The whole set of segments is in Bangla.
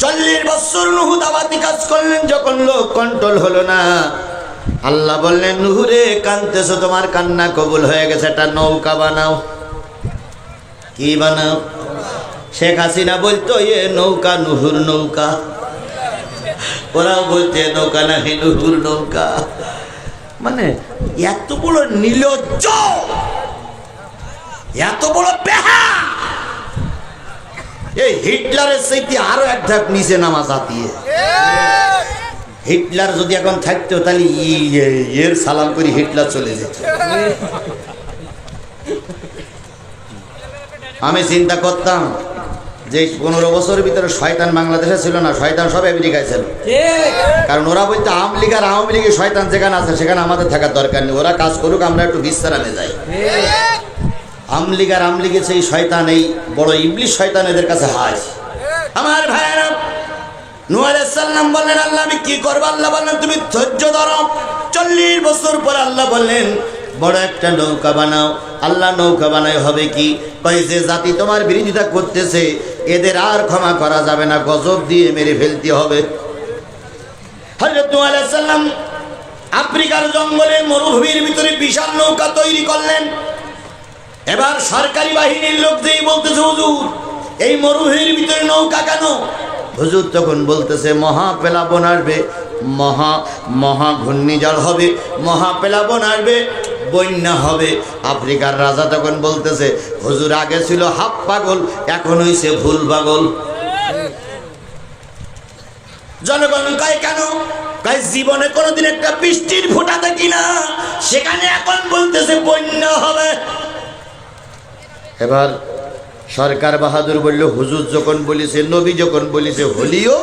চল্লিশ বছর নুহু দাবাতি কাজ করলেন, যখন লোক কন্ট্রোল হলো না। আল্লাহ বললেন নুহুরে কানতেছো তোমার কান্না কবুল হয়ে গেছে, একটা নৌকা বানাও। কি বানাও? শেখ হাসিনা বলতো, এ নৌকা নুহুর নৌকা। ওরাও বলছে নৌকা নাকি নুহুর নৌকা। মানে এত বড় নির্লজ্জ এত বড় বেহা এই হিটলারের সেইটি আরও এক ধাপ নিচে নামা জাতিয়ে হিটলার যদি এখন থাকতো, তাহলে এর সালাম করে হিটলার চলে যেত। আমি চিন্তা করতাম যে পনেরো বছরের ভিতরে শয়তান বাংলাদেশে ছিল না, শয়তান সব আমেরিকায় ছিল। কারণ ওরা বলতো, আওয়ামী লীগ আর আওয়ামী লীগের শয়তান যেখানে আছে, সেখানে আমাদের থাকার দরকার নেই। ওরা কাজ করুক, আমরা একটু বিশ্রামে যাই। আওয়ামী লীগ আর আওয়ামী লীগের সেই শয়তান, এই বড় ইবলিশ শয়তান এদের কাছে হাজ। আমার ভাইয়েরা, নূহ আলাইহিস সালাম বললেন, আল্লাহ, আমি কি করব? আল্লাহ বললেন, তুমি ধৈর্য ধরো। চল্লিশ বছর পর আল্লাহ বললেন, বড় একটা নৌকা বানাও। আল্লাহ, নৌকা বানাই হবে কি? যে জাতি তোমার বিরোধিতা করতেছে, এদের আর ক্ষমা করা যাবে না, গজব দিয়ে মেরে ফেলতে হবে। আলাইহিস সালাম আফ্রিকার জঙ্গলে মরুভূমির ভিতরে বিশাল নৌকা তৈরি করলেন। এবার সরকারি বাহিনীর লোক যেই বলতেছে, হুজুর, এই মরুভূমির ভিতরে নৌকা কেন? হুজুর তখন বলতেছে মহা পেলাবন আসবে, মহা মহা ঘূর্ণিঝড় হবে মহা পেলাবন আসবে, বন্যা হবে। আফ্রিকার রাজা তখন বলতেছে, হুজুর, আগে ছিল হাফ পাগল, এখন হইছে ভুল পাগল। জনগণ কয়, কেন? কয়, জীবনে কোনোদিন একটা বৃষ্টির ফোঁটা দেখি না, সেখানে এখন বলতেছে বন্যা হবে। এবার সরকার বাহাদুর বলল, হুজুর যখন বলিছে, নবী যখন বলিছে, হলিও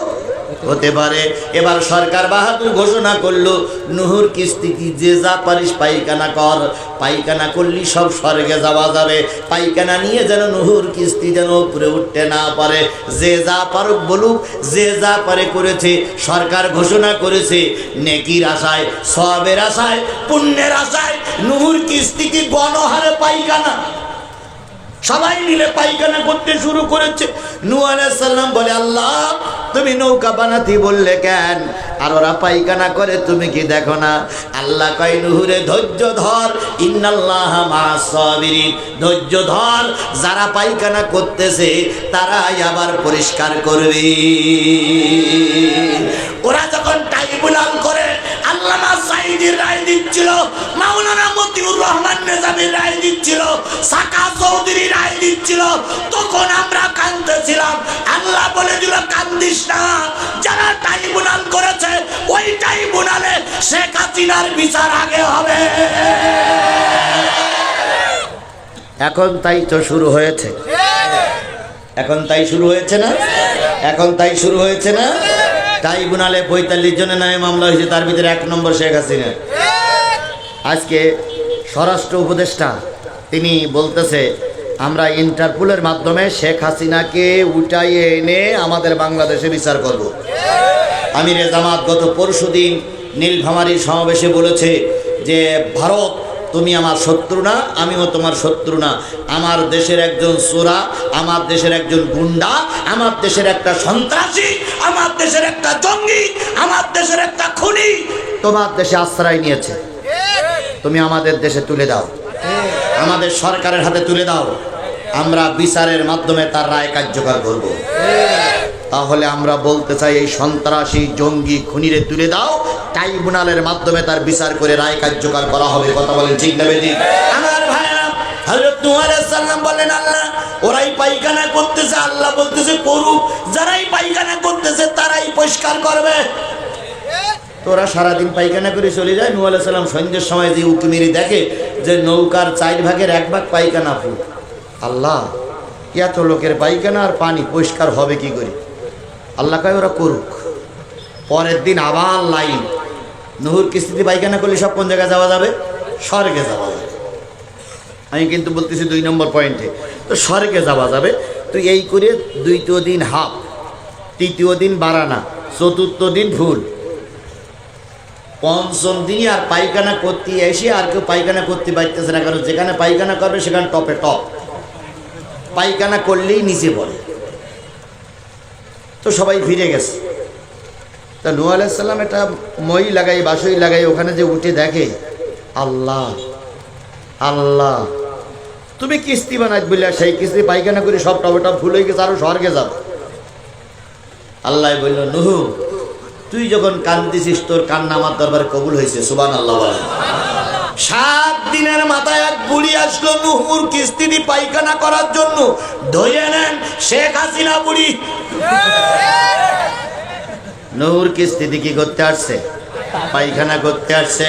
হতে পারে। এবার সরকার বাহাদুর ঘোষণা করল, নুহুর কিস্তি কি যে যা পারিস পাইখানা কর। পাইখানা করলি সব স্বর্গে যাওয়া যাবে। পাইখানা নিয়ে যেন নুহুর কিস্তি যেন উপরে উঠতে না পারে। যে যা পারুক বলুক, যে যা পারে করেছে। সরকার ঘোষণা করেছে, নেকির আশায়, সবের আশায়, পুণ্যের আশায়, নুহুর কিস্তি কি গণহারে পাইখানা সবাই মিলে পায়খানা করতে শুরু করেছে। আলাইহিস বলে, আল্লাহ, তুমি নৌকা বানাতে বললে কেন? আর ওরা পায়খানা করে, তুমি কি দেখো না? আল্লাহ কয়, নুহুরে, ধৈর্য ধর। ইন্নাল্লাহ ধৈর্য ধর। যারা পায়খানা করতেছে, তারাই আবার পরিষ্কার করবে। ওরা যখন টাইবুলাল করে আল্লামা রায় দিচ্ছিল, মাওলানা মতিউর রহমান নেজামির রায় দিচ্ছিল, সাকা চৌধুরী রায় দিচ্ছিল। তখন আমরা কান্দতেছিলাম আল্লাহ বলে দিল, কান্দিস না। যারা ট্রাইব্যুনাল করেছে, ওই ট্রাইব্যুনালে শেখ হাসিনার বিচার আগে হবে। এখন তাই তো শুরু হয়েছে। এখন তাই শুরু হয়েছে না? এখন তাই শুরু হয়েছে না? ট্রাইব্যুনালে পঁয়তাল্লিশ জনের নামে মামলা হয়েছে, তার ভিতরে এক নম্বর শেখ হাসিনা আজকে স্বরাষ্ট্র উপদেষ্টা, তিনি বলতেছে, আমরা ইন্টারপোলের মাধ্যমে শেখ হাসিনাকে উঠাইয়ে এনে আমাদের বাংলাদেশে বিচার করব। আমিরে জামাত গত পরশু দিন নীলফামারীর সমাবেশে বলেছে যে, ভারত তুমি আমার শত্রু না, আমিও তোমার শত্রু না। আমার দেশের একজন সোরা, আমার দেশের একজন গুন্ডা, আমার দেশের একটা সন্ত্রাসী, আমার দেশের একটা জঙ্গি, আমার দেশের একটা খুনি তোমার দেশে আশ্রয় নিয়েছে। তুমি আমাদের দেশে তুলে দাও। আমাদের সরকারের হাতে তুলে দাও। আমরা বিচারের মাধ্যমে তার রায় কার্যকর করব। তাহলে আমরা বলতে চাই এই সন্ত্রাসী জঙ্গি খুনিরে তুলে দাও। ট্রাইব্যুনালের মাধ্যমে তার বিচার করে রায় কার্যকর করা হবে। কথা বলেন ঠিক না বেটি? আমার ভাইরা আলাইহিস সালাম বলেন আল্লাহ ওরাই পায়খানা করতেছে আল্লাহ বলতেছে করুক। যারাই পায়খানা করতেছে তারাই পরিষ্কার করবে। তোরা সারাদিন পায়খানা করে চলে যায় নূহ আলাইহিস সালাম সন্ধ্যের সময় যে উকি মেরে দেখে যে নৌকার চার ভাগের এক ভাগ পায়খানা ফুল আল্লাহ এত লোকের পায়খানা আর পানি পরিষ্কার হবে কি করে? আল্লাহ কয়, ওরা করুক। পরের দিন আবার লাইন। নুহুর কিস্তিতে পায়খানা করলে সব কোন জায়গায় যাওয়া যাবে? স্বর্গে যাওয়া যাবে। আমি কিন্তু বলতেছি দুই নম্বর পয়েন্টে তো স্বর্গে যাওয়া যাবে। তো এই করে দ্বিতীয় দিন হাফ, তৃতীয় দিন বাড়ানা চতুর্থ দিন ভুল। পঞ্চম দিনই আর পায়খানা করতে এসে আর কেউ পায়খানা করতে পারতেছে না, কারণ যেখানে পায়খানা করবে সেখানে টপে টপ। পায়খানা করলেই নিচে পড়ে। তো সবাই ফিরে গেছে। তা নু আলাইসাল্লাম একটা মই লাগাই বাসই লাগাই, ওখানে যে উঠে দেখে, আল্লাহ আল্লাহ, তুমি কিস্তি বানাই বললে সেই কিস্তি পাইখানা করে সব টবটা ফুল হয়ে গেছে, আরও স্বর্গে যাব আল্লাহ বলল, নুহু, তুই যখন কান্দিছিস, তোর কান্না আমার দরবারে কবুল হয়েছে সুবান আল্লাহ সাত দিনের মাথায় এক বুড়ি আসলো নুহুর কিস্তি দিয়ে পায়খানা করার জন্য। ধরে নেন, শেখ হাসিনা বুড়ি। নুহুর কিস্তি দিয়ে কি করতে আসছে? পায়খানা করতে আসছে।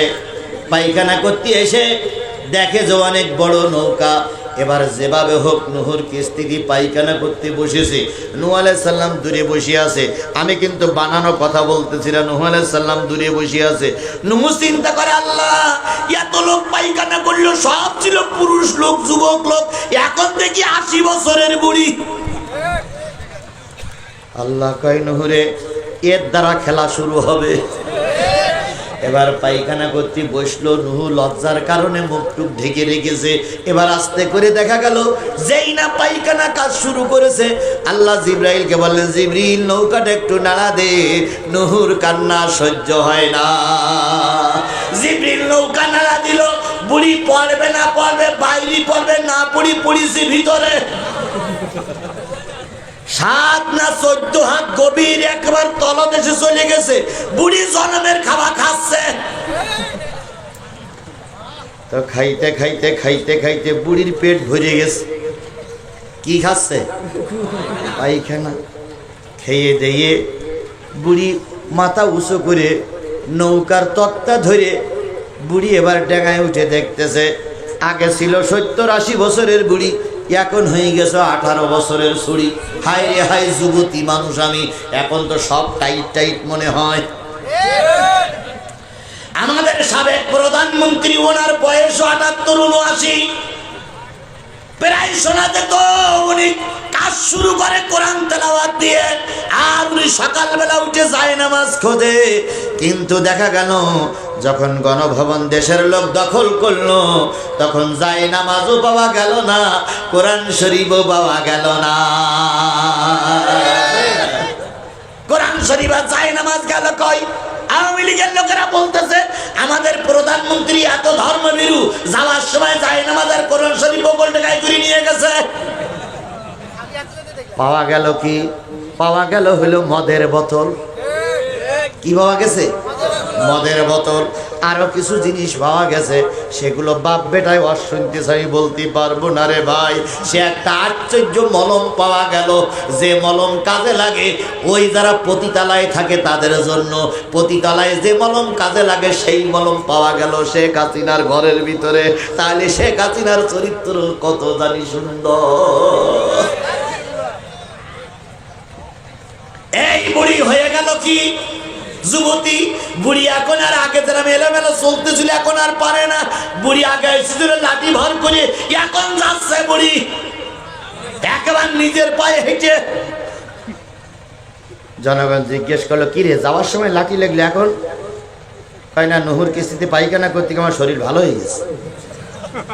পায়খানা করতে এসে দেখে যে অনেক বড় নৌকা। এবার যেভাবে হোক নুহুর কিস্তি দিয়ে পায়খানা করতে বসেছে নু সাল্লাম দূরে বসে আছে। আমি কিন্তু বানানো কথা বলতেছিলাম নুহ সাল্লাম দূরে বসে আছে। নুহু চিন্তা করে, আল্লাহ, এত লোক পায়খানা করল, সব ছিল পুরুষ লোক, যুবক লোক, এখন দেখি আশি বছরের বুড়ি। আল্লাহ কয়, নুহুরে, এর দ্বারা খেলা শুরু হবে। এবার পায়খানা করতে বসল নুহু লজ্জার কারণে মুখটুক ঢেকে রেখেছে। এবার আস্তে করে দেখা গেল, যেই না পায়খানা কাজ শুরু করেছে। আল্লাহ জিব্রাইলকে বললেন, জিব্রিল, নৌকাটা একটু নাড়া দে, নুহুর কান্না সহ্য হয় না। জিব্রিল নৌকা নাড়া দিল, বুড়ি পড়বে না পড়বে, বাইরে পড়বে না পড়ি পড়িছি ভিতরে। সাত না চোদ্দ হাত গভীর, একবার তলদেশে চলে গেছে। বুড়ি জনমের খাওয়া খাচ্ছে। তো খাইতে খাইতে খাইতে খাইতে বুড়ির পেট ভরে গেছে। কি খাচ্ছে? পায়খানা। খেয়ে দিয়ে বুড়ি মাথা উঁচু করে নৌকার তক্তা ধরে বুড়ি এবার ডেঙায় উঠে দেখতেছে, আগে ছিল সত্তর আশি বছরের বুড়ি। এখন হয়ে গেছে আঠারো বছরের ছুরি। হাই রে হাই যুবতী মানুষ আমি। এখন তো সব টাইট টাইট মনে হয়। আমাদের সাবেক প্রধানমন্ত্রী, ওনার বয়স আটাত্তর, উনআশি। প্রায় শোনা যেত, উনি কাজ শুরু করে কোরআন তেলাওয়াত দিয়ে আর উনি সকালবেলা উঠে যায় নামাজ খোঁজে। কিন্তু দেখা গেল, যখন গণভবন দেশের লোক দখল করল, তখন যায় নামাজও পাওয়া গেল না, কোরআন শরীফও পাওয়া গেল না। কোরআন শরীফ আর যায় নামাজ গেল কই? আওয়ামী লীগের লোকেরা বলতেছে, আমাদের প্রধানমন্ত্রী এত ধর্মভীরু, যাওয়ার সময় যায় নামাজ আর কোরআন শরীফ গোল্ড গায়ে করে নিয়ে গেছে। পাওয়া গেল কি? পাওয়া গেল হলো মদের বোতল। কি পাওয়া গেছে? মদের বোতল। আরও কিছু জিনিস পাওয়া গেছে, সেগুলো বাপ বেটায় অশুনতে চাই, বলতে পারব না রে ভাই। সে একটা আশ্চর্য মলম পাওয়া গেল, যে মলম কাজে লাগে, ওই যারা পতিতালায় থাকে তাদের জন্য। পতিতালায় যে মলম কাজে লাগে, সেই মলম পাওয়া গেল শেখ হাসিনার ঘরের ভিতরে। তাহলে শেখ হাসিনার চরিত্র কত জানি সুন্দর এই বুড়ি হয়ে গেল কি? যুবতী, বুড়ি এখন আর আগে যারা এলোমেলো চলতেছিল, এখন আর পারে না। বুড়ি আগে এসেছিল লাঠি ভর করে, এখন যাচ্ছে বুড়ি। একবার নিজের পায়ে হেঁটে। জনগণ জিজ্ঞেস করল কি রে যাওয়ার সময় লাঠি লাগলে এখন? কয়, না, নহর কিস্তিতে পায়খানা করতে আমার শরীর ভালো হয়ে গেছে।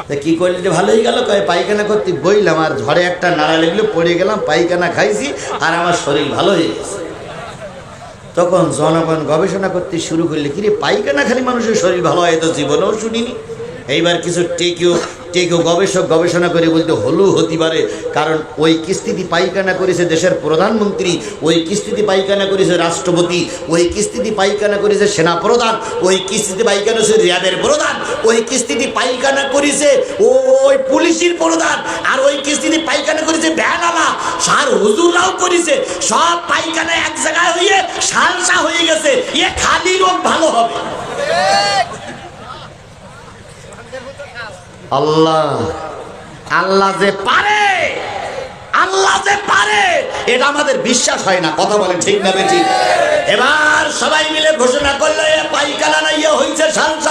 তা কি করলি যে ভালোই গেল? কয়, পায়খানা করতে বইলাম, আর ঝড়ে একটা নাড়া লাগল, পড়ে গেলাম, পায়খানা খাইছি, আর আমার শরীর ভালো হয়ে গেছে। তখন জনগণ গবেষণা করতে শুরু করলে, কিরে, পাইখানা খালি মানুষের শরীর ভালো হয় তো জীবনেও শুনিনি। এইবার কিছু টেকেও টেকেও গবেষক গবেষণা করে বলতে হলু হতে পারে। কারণ ওই কিস্তিতে পায়খানা করেছে দেশের প্রধানমন্ত্রী, ওই কিস্তিতে পায়খানা করেছে রাষ্ট্রপতি, ওই কিস্তিতে পায়খানা করেছে সেনা প্রধান ওই কিস্তিতে পায়খানা করেছে র্যাবের প্রধান, ওই কিস্তিতে পায়খানা করেছে ওই পুলিশের প্রধান, আর ওই কিস্তিতে পায়খানা করেছে ভ্যানালা সার হুজুররাও করেছে। সব পায়খানা এক জায়গায় হয়ে সালসা হয়ে গেছে। এ খালি রোগ ভালো হবে। আল্লাহ। আল্লাহ যে পারে, আল্লাহ যে পারে, এটা আমাদের বিশ্বাস হয় না। কথা বলে ঠিক না বেটি এবার সবাই মিলে ঘোষণা করলে পাইকালা না ইয়ে হয়েছে সালসা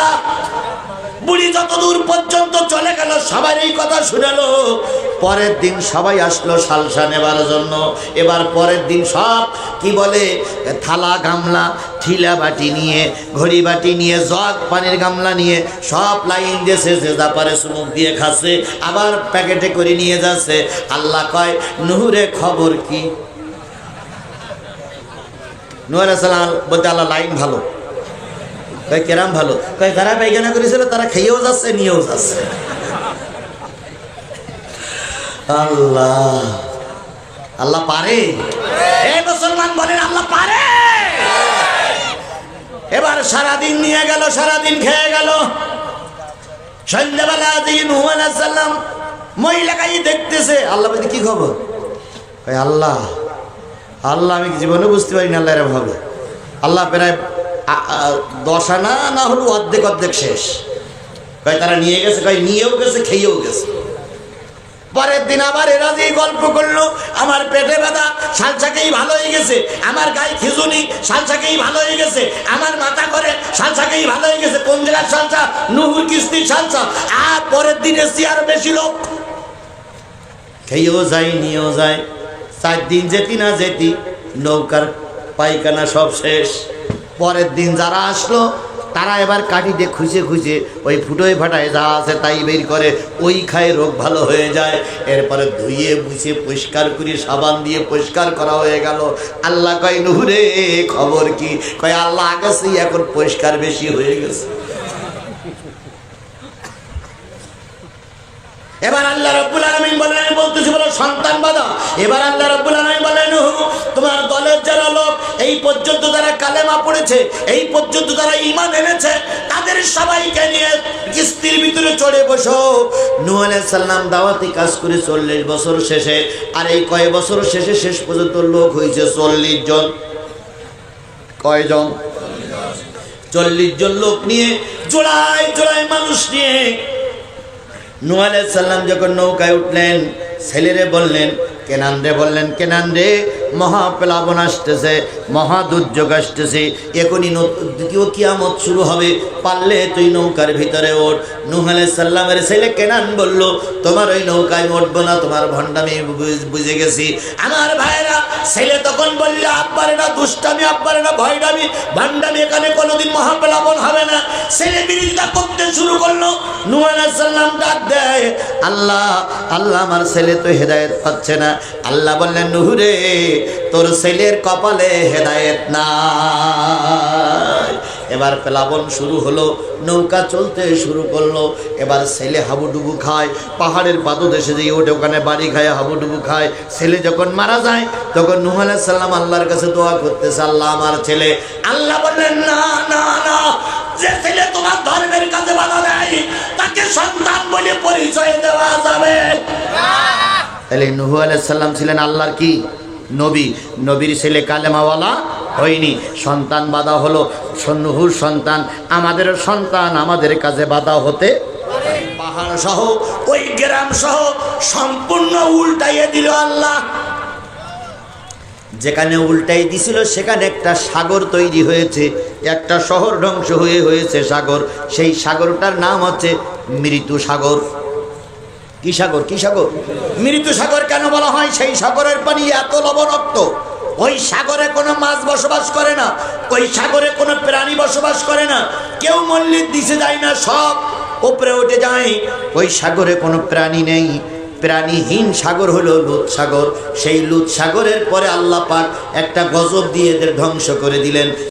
বুড়ি যতদূর পর্যন্ত চলে গেল, সবাই এই কথা শুনালো। পরের দিন সবাই আসলো সালসা নেবার জন্য। এবার পরের দিন সব, কি বলে, থালা গামলা, ঠিলা বাটি নিয়ে, ঘড়ি বাটি নিয়ে, জগ, পানির গামলা নিয়ে, সব লাইন দিয়েছে যে যা পারে চুমুক দিয়ে খাচ্ছে, আবার প্যাকেটে করে নিয়ে যাচ্ছে। আল্লাহ কয় নুহুরে খবর কি? নূহ সালাম বলতে, আল্লাহ, লাইন ভালো। কয়, কেরাম ভালো? কয়, যারা পায়খানা করেছিল তারা খেয়েও যাচ্ছে, নিয়েও যাচ্ছে। আল্লাহ। আল্লাহ পারে? এই মুসলমান বলেন, আল্লাহ পারে। এবার সারাদিন নিয়ে গেল, সারাদিন খেয়ে গেল। সন্ধ্যাবেলা দিন সাল্লাম মহিলাকাই দেখতেছে, আল্লাহ বলতে কি খবর? আল্লাহ আল্লাহ, আমি জীবনে বুঝতে পারি না আল্লাহ এরা ভাবে আল্লাহ প্রায় দশ আনা না হলো অর্ধেক অর্ধেক শেষ। কয় তারা নিয়ে গেছে, কয় নিয়েও গেছে, খেয়েও গেছে। পরের দিন আবার এরা যে গল্প করল, আমার পেটে ব্যথা সালসাকেই ভালো হয়ে গেছে। আমার গায়ে খিজুনি সালসাকেই ভালো হয়ে গেছে। আমার মাথা করে সালসাকেই ভালো হয়ে গেছে। কোন জায়গার সালসা নুহুর কিস্তির সালসা আর পরের দিন এসছি আরও বেশি লোক। খেয়েও যায়, নিয়েও যায়। চার দিন যেতি না যেতি, নৌকার পায়খানা সব শেষ। পরের দিন যারা আসলো, তারা এবার কাঠিতে খুঁজে খুঁজে ওই ফুটোয় ফাটায় যা আছে তাই বের করে, ওই খায় রোগ ভালো হয়ে যায়। এরপরে ধুয়ে বুঝে পরিষ্কার করে, সাবান দিয়ে পরিষ্কার করা হয়ে গেল। আল্লাহ কয়, নুহুরে, খবর কি? কয়, আল্লাহ আগেছি এখন পরিষ্কার বেশি হয়ে গেছে। এবার আল্লাহ রব্বুল আলমিন আমি বলতেছি বলো সন্তান বাদা এবার আল্লাহ রব্বুল আলমিন বলেন "নুহু, তোমার দলের যারা লোক এই পর্যন্ত তারা কালেমা পড়েছে এই পর্যন্ত তারা ইমান এনেছে তাদের সবাইকে নিয়ে কিস্তির ভিতরে চড়ে বসো। আলাইহিস সালাম দাওয়াতি কাজ করে চল্লিশ বছর শেষে আর এই কয় বছর শেষে শেষ পর্যন্ত লোক হয়েছে চল্লিশ জন। কয়জন? চল্লিশ জন লোক নিয়ে জোড়ায় জোড়ায় মানুষ নিয়ে নূহ সাল্লাম যখন নৌকায় উঠলেন ছেলেরে বললেন কেনান রে বললেন কেনান রে মহা প্লাবন আসতেছে মহা দুর্যোগ আসতেছে। এখনই ন- দ্বিতীয় কিয়ামত শুরু হবে। পারলে তুই নৌকার ভিতরে ওঠ। নূহ আলাইহিস সালামের ছেলে কেনান বলল, তোমার ওই নৌকায় উঠবো না, তোমার ভণ্ডামি বুঝ- গেছি। আমার ভাইরা ছেলে তখন বললে, আব্বার না দুষ্টামি, আব্বার এটা ভয়ডামি, ভণ্ডামি এখানে কোনোদিন মহাপ্লাবন হবে না। ছেলে বিরোধিতা করতে শুরু করল। নূহ আলাইহিস সালাম ডাক দেয়, আল্লাহ আল্লাহ আমার ছেলে তো হেদায়েত পাচ্ছে না। আল্লাহ বললেন নুহুরে তোর ছেলের কপালে হেদায়েত নাই। এবার প্লাবন শুরু হলো নৌকা চলতে শুরু করল। এবার ছেলে হাবুডুবু খায় পাহাড়ের পাদদেশে যেয়ে ওঠে ওখানে বাড়ি খায় হাবুডুবু খায়। ছেলে যখন মারা যায় তখন নুহ সালাম আল্লাহর কাছে দোয়া করতেছে আল্লাহ আমার ছেলে। আল্লাহ বললেন না না না যে ছেলে তোমার ধর্মের কাছে বাধা দেয় তাকে সন্তান বলে পরিচয় দেওয়া যাবে। তাহলে নুহু আলাইহিস সালাম ছিলেন আল্লাহর কি? নবী, নবীর ছেলে কালেমাওয়ালা হয়নি। সন্তান বাধা হলো নুহুর সন্তান। আমাদের সন্তান আমাদের কাছে বাধা হতে পাহাড় সহ, ওই গ্রাম সহ সম্পূর্ণ উল্টাইয়ে দিল আল্লাহ। যেখানে উল্টাই দিছিল, সেখানে একটা সাগর তৈরি হয়েছে। একটা শহর ধ্বংস হয়ে হয়েছে সাগর। সেই সাগরটার নাম হচ্ছে মৃত্যু সাগর। কি সাগর কি সাগর? মৃত্যু সাগর কেন বলা হয়? সেই সাগরের পানি এত লবণাক্ত। ওই সাগরে কোনো মাছ বসবাস করে না। ওই সাগরে কোনো প্রাণী বসবাস করে না। কেউ মল্লিক দিছে যায় না, সব ওপরে উঠে যায়। ওই সাগরে কোনো প্রাণী নেই। প্রাণীহীন সাগর হলো লুৎ সাগর। সেই লুৎ সাগরের পরে আল্লাহ পাক একটা গজব দিয়ে এদের ধ্বংস করে দিলেন।